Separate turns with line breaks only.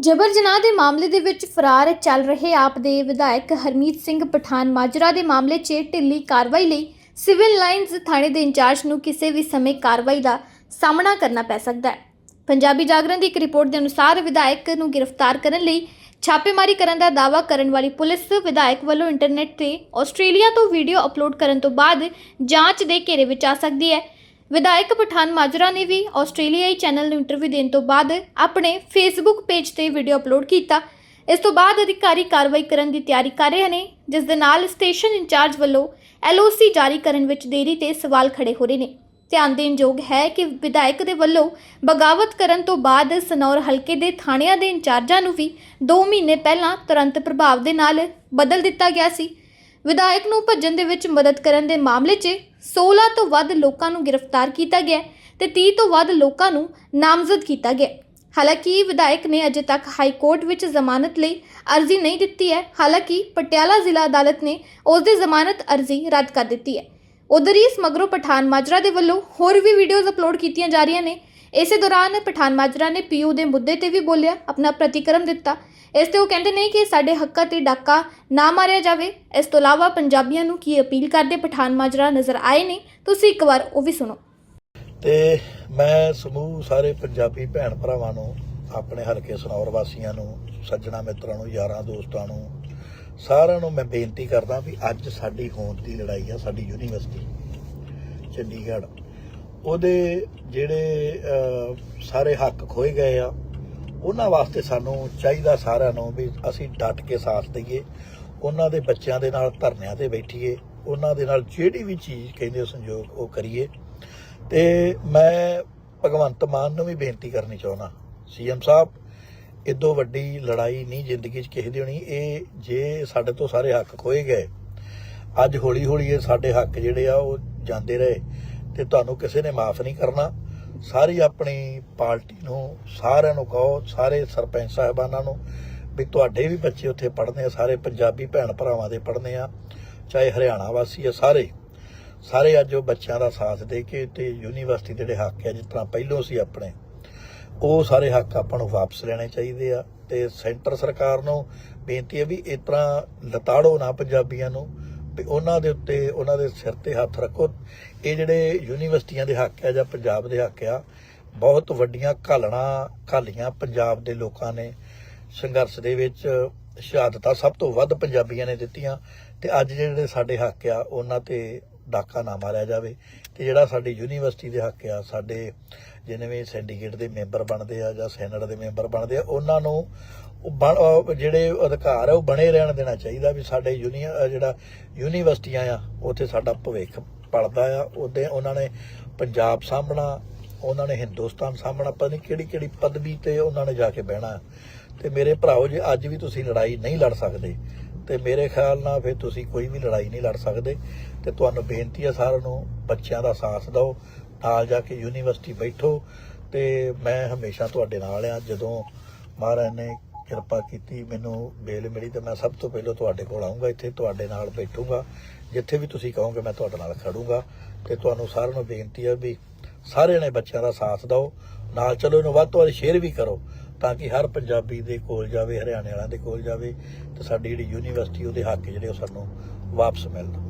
ਜਬਰ ਜਨਾਹ ਦੇ ਮਾਮਲੇ ਦੇ ਵਿੱਚ ਫਰਾਰ ਚੱਲ ਰਹੇ ਆਪ ਦੇ ਵਿਧਾਇਕ ਹਰਮੀਤ ਸਿੰਘ ਪਠਾਨ ਮਾਜਰਾ ਦੇ ਮਾਮਲੇ 'ਚ ਢਿੱਲੀ ਕਾਰਵਾਈ ਲਈ ਸਿਵਲ ਲਾਈਨਜ਼ ਥਾਣੇ ਦੇ ਇੰਚਾਰਜ ਨੂੰ ਕਿਸੇ ਵੀ ਸਮੇਂ ਕਾਰਵਾਈ ਦਾ ਸਾਹਮਣਾ ਕਰਨਾ ਪੈ ਸਕਦਾ ਹੈ। ਪੰਜਾਬੀ ਜਾਗਰਣ ਦੀ ਇੱਕ ਰਿਪੋਰਟ ਦੇ ਅਨੁਸਾਰ ਵਿਧਾਇਕ ਨੂੰ ਗ੍ਰਿਫਤਾਰ ਕਰਨ ਲਈ ਛਾਪੇਮਾਰੀ ਕਰਨ ਦਾ ਦਾਅਵਾ ਕਰਨ ਵਾਲੀ ਪੁਲਿਸ ਵਿਧਾਇਕ ਵੱਲੋਂ ਇੰਟਰਨੈਟ ਤੇ ਆਸਟ੍ਰੇਲੀਆ ਤੋਂ ਵੀਡੀਓ ਅਪਲੋਡ ਕਰਨ ਤੋਂ ਬਾਅਦ ਜਾਂਚ ਦੇ ਘੇਰੇ ਵਿੱਚ ਆ ਸਕਦੀ ਹੈ। ਵਿਧਾਇਕ ਪਠਾਨ ਮਾਜਰਾ ਨੇ ਵੀ ਆਸਟ੍ਰੇਲੀਆਈ ਚੈਨਲ ਨੂੰ ਇੰਟਰਵਿਊ ਦੇਣ ਤੋਂ ਬਾਅਦ ਆਪਣੇ ਫੇਸਬੁੱਕ ਪੇਜ ਤੇ ਵੀਡੀਓ ਅਪਲੋਡ ਕੀਤਾ। ਇਸ ਤੋਂ ਬਾਅਦ ਅਧਿਕਾਰੀ ਕਾਰਵਾਈ ਕਰਨ ਦੀ ਤਿਆਰੀ ਕਰ ਰਹੇ ਨੇ, ਜਿਸ ਦੇ ਨਾਲ ਸਟੇਸ਼ਨ ਇੰਚਾਰਜ ਵੱਲੋਂ ਐਲਓਸੀ ਜਾਰੀ ਕਰਨ ਵਿੱਚ ਦੇਰੀ ਤੇ ਸਵਾਲ ਖੜੇ ਹੋ ਰਹੇ ਨੇ। ਧਿਆਨ ਦੇਣ ਯੋਗ ਹੈ ਕਿ ਵਿਧਾਇਕ ਦੇ ਵੱਲੋਂ ਬਗਾਵਤ ਕਰਨ ਤੋਂ ਬਾਅਦ ਸਨੌਰ ਹਲਕੇ ਦੇ ਥਾਣਿਆਂ ਦੇ ਇੰਚਾਰਜਾਂ ਨੂੰ ਵੀ 2 ਮਹੀਨੇ ਪਹਿਲਾਂ ਤੁਰੰਤ ਪ੍ਰਭਾਵ ਦੇ ਨਾਲ ਬਦਲ ਦਿੱਤਾ ਗਿਆ ਸੀ। ਵਿਧਾਇਕ ਨੂੰ ਭੱਜਣ ਦੇ ਵਿੱਚ ਮਦਦ ਕਰਨ ਦੇ ਮਾਮਲੇ 'ਚ 16 ਤੋਂ ਵੱਧ ਲੋਕਾਂ ਨੂੰ ਗ੍ਰਿਫਤਾਰ ਕੀਤਾ ਗਿਆ ਤੇ 30 ਤੋਂ ਵੱਧ ਲੋਕਾਂ ਨੂੰ ਨਾਮਜ਼ਦ ਕੀਤਾ ਗਿਆ। ਹਾਲਾਂਕਿ ਵਿਧਾਇਕ ਨੇ ਅਜੇ ਤੱਕ ਹਾਈ ਕੋਰਟ ਵਿੱਚ ਜ਼ਮਾਨਤ ਲਈ ਅਰਜ਼ੀ ਨਹੀਂ ਦਿੱਤੀ ਹੈ। ਹਾਲਾਂਕਿ ਪਟਿਆਲਾ ਜ਼ਿਲ੍ਹਾ ਅਦਾਲਤ ਨੇ ਉਸ ਦੀ ਜ਼ਮਾਨਤ ਅਰਜ਼ੀ ਰੱਦ ਕਰ ਦਿੱਤੀ ਹੈ। ਉਧਰ ਹੀ ਇਸ ਮਗਰੋਂ ਪਠਾਨ ਮਾਜਰਾ ਦੇ ਵੱਲੋਂ ਹੋਰ ਵੀ ਵੀਡੀਓਜ਼ ਅਪਲੋਡ ਕੀਤੀਆਂ ਜਾ ਰਹੀਆਂ ਨੇ। ਇਸੇ ਦੌਰਾਨ ਪਠਾਨ ਮਾਜਰਾ ਨੇ ਪੀਯੂ ਦੇ ਮੁੱਦੇ ਤੇ ਵੀ ਬੋਲਿਆ, ਆਪਣਾ ਪ੍ਰਤੀਕਰਮ ਦਿੱਤਾ। ਇਸ ਤੇ ਉਹ ਕਹਿੰਦੇ ਨੇ ਕਿ ਸਾਡੇ ਹੱਕਾਂ ਤੇ ਡਾਕਾ ਨਾ ਮਾਰਿਆ ਜਾਵੇ। ਇਸ ਤੋਂ ਇਲਾਵਾ ਪੰਜਾਬੀਆਂ ਨੂੰ ਕੀ ਅਪੀਲ ਕਰਦੇ ਪਠਾਨ ਮਾਜਰਾ ਨਜ਼ਰ ਆਏ ਨੇ? ਤੁਸੀਂ ਇੱਕ ਵਾਰ ਉਹ ਵੀ ਸੁਣੋ।
ਤੇ ਮੈਂ ਸਮੂਹ ਸਾਰੇ ਪੰਜਾਬੀ ਭੈਣ ਭਰਾਵਾਂ ਨੂੰ, ਆਪਣੇ ਹਲਕੇ ਸਨੌਰ ਵਾਸੀਆਂ ਨੂੰ, ਸੱਜਣਾ ਮਿੱਤਰਾਂ ਨੂੰ, ਯਾਰਾਂ ਦੋਸਤਾਂ ਨੂੰ, ਸਾਰਿਆਂ ਨੂੰ ਮੈਂ ਬੇਨਤੀ ਕਰਦਾ ਵੀ ਅੱਜ ਸਾਡੀ ਹੋਂਦ ਦੀ ਲੜਾਈ ਆ, ਸਾਡੀ ਯੂਨੀਵਰਸਿਟੀ, ਚੰਡੀਗੜ੍ਹ। ਉਹਦੇ ਜਿਹੜੇ ਸਾਰੇ ਹੱਕ ਖੋਏ ਗਏ ਆ, ਉਹਨਾਂ ਵਾਸਤੇ ਸਾਨੂੰ ਚਾਹੀਦਾ ਸਾਰਿਆਂ ਨੂੰ ਵੀ ਅਸੀਂ ਡਟ ਕੇ ਸਾਥ ਦਈਏ, ਉਹਨਾਂ ਦੇ ਬੱਚਿਆਂ ਦੇ ਨਾਲ ਧਰਨਿਆਂ ਤੇ ਬੈਠੀਏ, ਉਹਨਾਂ ਦੇ ਨਾਲ ਜਿਹੜੀ ਵੀ ਚੀਜ਼ ਕਹਿੰਦੇ ਉਹ ਸੰਯੋਗ ਉਹ ਕਰੀਏ। ਤੇ ਮੈਂ ਭਗਵੰਤ ਮਾਨ ਨੂੰ ਵੀ ਬੇਨਤੀ ਕਰਨੀ ਚਾਹੁੰਦਾ, ਸੀਐਮ ਸਾਹਿਬ, ਇਦੋਂ ਵੱਡੀ ਲੜਾਈ ਨਹੀਂ ਜ਼ਿੰਦਗੀ 'ਚ ਕਿਸੇ ਦੀ ਹੋਣੀ, ਇਹ ਜੇ ਸਾਡੇ ਤੋਂ ਸਾਰੇ ਹੱਕ ਖੋਏ ਗਏ, ਅੱਜ ਹੌਲੀ ਹੌਲੀ ਇਹ ਸਾਡੇ ਹੱਕ ਜਿਹੜੇ ਆ ਉਹ ਜਾਂਦੇ ਰਹੇ। ਤੇ ਤੁਹਾਨੂੰ ਕਿਸੇ ਨੇ ਮਾਫ ਨਹੀਂ ਕਰਨਾ। ਸਾਰੀ ਆਪਣੀ ਪਾਰਟੀ ਨੂੰ, ਸਾਰਿਆਂ ਨੂੰ ਕਹੋ, ਸਾਰੇ ਸਰਪੰਚ ਸਾਹਿਬਾਨਾਂ ਨੂੰ ਵੀ ਤੁਹਾਡੇ ਵੀ ਬੱਚੇ ਉੱਥੇ ਪੜ੍ਹਦੇ ਆ, ਸਾਰੇ ਪੰਜਾਬੀ ਭੈਣ ਭਰਾਵਾਂ ਦੇ ਪੜ੍ਹਦੇ ਆ, ਚਾਹੇ ਹਰਿਆਣਾ ਵਾਸੀ ਆ, ਸਾਰੇ। ਸਾਰੇ ਅੱਜ ਉਹ ਬੱਚਿਆਂ ਦਾ ਸਾਥ ਦੇ ਕੇ ਤੇ ਯੂਨੀਵਰਸਿਟੀ ਦੇ ਜਿਹੜੇ ਹੱਕ ਆ, ਜਿਸ ਤਰ੍ਹਾਂ ਪਹਿਲੋਂ ਸੀ ਆਪਣੇ, ਉਹ ਸਾਰੇ ਹੱਕ ਆਪਾਂ ਨੂੰ ਵਾਪਸ ਲੈਣੇ ਚਾਹੀਦੇ ਆ। ਤੇ ਸੈਂਟਰ ਸਰਕਾਰ ਨੂੰ ਬੇਨਤੀ ਹੈ ਵੀ ਇਸ ਤਰ੍ਹਾਂ ਲਤਾੜੋ ਨਾ ਪੰਜਾਬੀਆਂ ਨੂੰ ਵੀ ਉਹਨਾਂ ਦੇ ਉੱਤੇ, ਉਹਨਾਂ ਦੇ ਸਿਰ ਤੇ ਹੱਥ ਰੱਖੋ। ਇਹ ਜਿਹੜੇ ਯੂਨੀਵਰਸਿਟੀਆਂ ਦੇ ਹੱਕ ਆ ਜਾਂ ਪੰਜਾਬ ਦੇ ਹੱਕ ਆ, ਬਹੁਤ ਵੱਡੀਆਂ ਘਾਲਣਾ, ਘਾਲੀਆਂ ਪੰਜਾਬ ਦੇ ਲੋਕਾਂ ਨੇ ਸੰਘਰਸ਼ ਦੇ ਵਿੱਚ ਸ਼ਹਾਦਤਾਂ ਸਭ ਤੋਂ ਵੱਧ ਪੰਜਾਬੀਆਂ ਨੇ ਦਿੱਤੀਆਂ। ਤੇ ਅੱਜ ਜਿਹੜੇ ਸਾਡੇ ਹੱਕ ਆ, ਉਹਨਾਂ ਤੇ ਡਾਕਾ ਨਾ ਮਾਰਿਆ ਜਾਵੇ ਤੇ ਜਿਹੜਾ ਸਾਡੀ ਯੂਨੀਵਰਸਿਟੀ ਦੇ ਹੱਕ ਆ, ਸਾਡੇ ਜਿਵੇਂ ਵੀ ਸਿੰਡੀਕੇਟ ਦੇ ਮੈਂਬਰ ਬਣਦੇ ਆ ਜਾਂ ਸੈਨੇਟ ਦੇ ਮੈਂਬਰ ਬਣਦੇ ਆ, ਉਹਨਾਂ ਨੂੰ ਬਣ- ਜਿਹੜੇ ਅਧਿਕਾਰ ਆ ਉਹ ਬਣੇ ਰਹਿਣ ਦੇਣਾ ਚਾਹੀਦਾ ਵੀ ਸਾਡੇ ਯੂਨੀਅਨ ਜਿਹੜਾ ਯੂਨੀਵਰਸਿਟੀਆਂ ਆ, ਉੱਥੇ ਸਾਡਾ ਭਵਿੱਖ ਪੜਦਾ ਆ, ਉਹਦੇ ਉਹਨਾਂ ਨੇ ਪੰਜਾਬ ਸਾਂਭਣਾ, ਉਹਨਾਂ ਨੇ ਹਿੰਦੁਸਤਾਨ ਸਾਂਭਣਾ, ਪਤਾ ਨਹੀਂ ਕਿਹੜੀ ਕਿਹੜੀ ਪਦਵੀ ਤੇ ਉਹਨਾਂ ਨੇ ਜਾ ਕੇ ਬਹਿਣਾ। ਤੇ ਮੇਰੇ ਭਰਾਓ ਜੇ ਅੱਜ ਵੀ ਤੁਸੀਂ ਲੜਾਈ ਨਹੀਂ ਲੜ ਸਕਦੇ ਤੇ ਮੇਰੇ ਖਿਆਲ ਨਾਲ ਫਿਰ ਤੁਸੀਂ ਕੋਈ ਵੀ ਲੜਾਈ ਨਹੀਂ ਲੜ ਸਕਦੇ ਤੇ ਤੁਹਾਨੂੰ ਬੇਨਤੀ ਹੈ ਸਾਰਿਆਂ ਨੂੰ, ਬੱਚਿਆਂ ਦਾ ਸਾਥ ਦਿਓ, ਨਾਲ ਜਾ ਕੇ ਯੂਨੀਵਰਸਿਟੀ ਬੈਠੋ ਤੇ ਮੈਂ ਹਮੇਸ਼ਾ ਤੁਹਾਡੇ ਨਾਲ ਆ। ਜਦੋਂ ਮਹਾਰਾਜ ਨੇ ਕਿਰਪਾ ਕੀਤੀ, ਮੈਨੂੰ ਬੇਲ ਮਿਲੀ ਤੇ ਮੈਂ ਸਭ ਤੋਂ ਪਹਿਲਾਂ ਤੁਹਾਡੇ ਕੋਲ ਆਉਂਗਾ ਇੱਥੇ ਤੁਹਾਡੇ ਨਾਲ ਬੈਠੂੰਗਾ। ਜਿੱਥੇ ਵੀ ਤੁਸੀਂ ਕਹੋਗੇ ਮੈਂ ਤੁਹਾਡੇ ਨਾਲ ਖੜੂੰਗਾ। ਤੇ ਤੁਹਾਨੂੰ ਸਾਰਿਆਂ ਨੂੰ ਬੇਨਤੀ ਹੈ ਵੀ ਸਾਰਿਆਂ ਨੇ ਬੱਚਿਆਂ ਦਾ ਸਾਥ ਦਿਓ। ਨਾਲ ਚਲੋ, ਇਹਨੂੰ ਵੱਧ ਤੋਂ ਵੱਧ ਸ਼ੇਅਰ ਵੀ ਕਰੋ। ਤਾਂ ਕਿ ਹਰ ਪੰਜਾਬੀ ਦੇ ਕੋਲ ਜਾਵੇ, ਹਰਿਆਣੇ ਵਾਲਿਆਂ ਦੇ ਕੋਲ ਜਾਵੇ, ਤੇ ਸਾਡੀ ਜਿਹੜੀ ਯੂਨੀਵਰਸਿਟੀ, ਉਹਦੇ ਹੱਕ ਜਿਹੜੇ ਉਹ ਸਾਨੂੰ ਵਾਪਸ ਮਿਲਣ।